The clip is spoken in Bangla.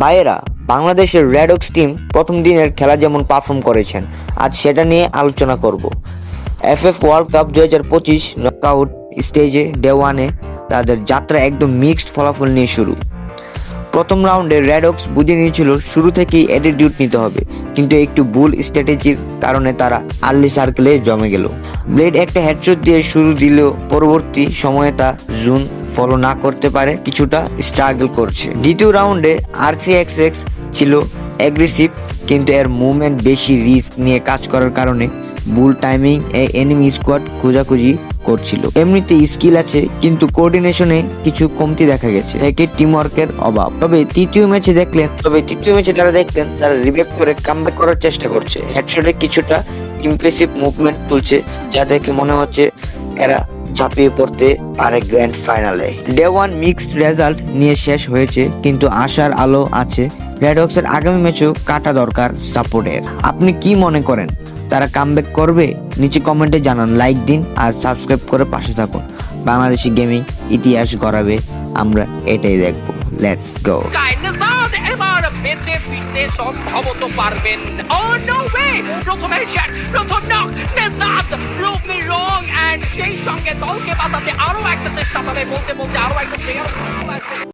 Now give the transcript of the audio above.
ভাইয়েরা, বাংলাদেশের রেডক্স টিম প্রথম দিনের খেলা যেমন পারফর্ম করেছেন, আজ সেটা নিয়ে আলোচনা করব। এফ এফ ওয়ার্ল্ড কাপ দু হাজার পঁচিশ নকআউট স্টেজে ডে ওয়ানে তাদের যাত্রা একদম মিক্সড ফলাফল নিয়ে শুরু। প্রথম রাউন্ডে রেডক্স বুঝে নিয়েছিল, শুরু থেকেই অ্যাটিটিউড নিতে হবে, কিন্তু একটু ভুল স্ট্র্যাটেজির কারণে তারা আর্লি সার্কেলে জমে গেল। ব্লেড একটা হেডশট দিয়ে শুরু দিলেও পরবর্তী সময়ে তা জুন ফলো না করতে পারে, কিছুটা স্ট্রাগল করছে। দ্বিতীয় রাউন্ডে আর থ্রি এক্স এক্স ছিল অ্যাগ্রেসিভ কিন্তু এর মুভমেন্ট বেশি রিস্ক নিয়ে কাজ করার কারণে বুল টাইমিং এ এনিমি স্কোয়াড খোঁজাখুঁজি করছিল। এমনিতে স্কিল আছে, কিন্তু কোঅর্ডিনেশনে কিছু কমতি দেখা গেছে। থেকে টিম ওয়ার্কের অভাব। তবে তৃতীয় ম্যাচে দেখলেন, তবে তৃতীয় ম্যাচে যারা দেখলেন, তারা রিভাইভ করে কামব্যাক করার চেষ্টা করছে। হেডশটে কিছুটা ইমপ্রেসিভ মুভমেন্ট তুলছে, যা দেখে মনে হচ্ছে এরা ঝাঁপিয়ে পড়তে পারে গ্র্যান্ড ফাইনালে ডে ওয়ান মিক্সড রেজাল্ট নিয়ে শেষ হয়েছে, কিন্তু আশার আলো আছে। রেডক্সের আগামী ম্যাচেও কাটা দরকার সাপোর্টের। আপনি কি মনে করেন? তারা কামব্যাক করবে? নিচে কমেন্টে জানান লাইক দিন আর সাবস্ক্রাইব করে পাশে থাকুন। বাংলাদেশি গেমিং ইতিহাস গড়াবে, আমরা এটাই দেখব। লেটস গো সম্ভবত পারবেন। সেই সঙ্গে দলকে বাঁচাতে আরও একটা চেষ্টা পাবে বলতে বলতে আরও একটা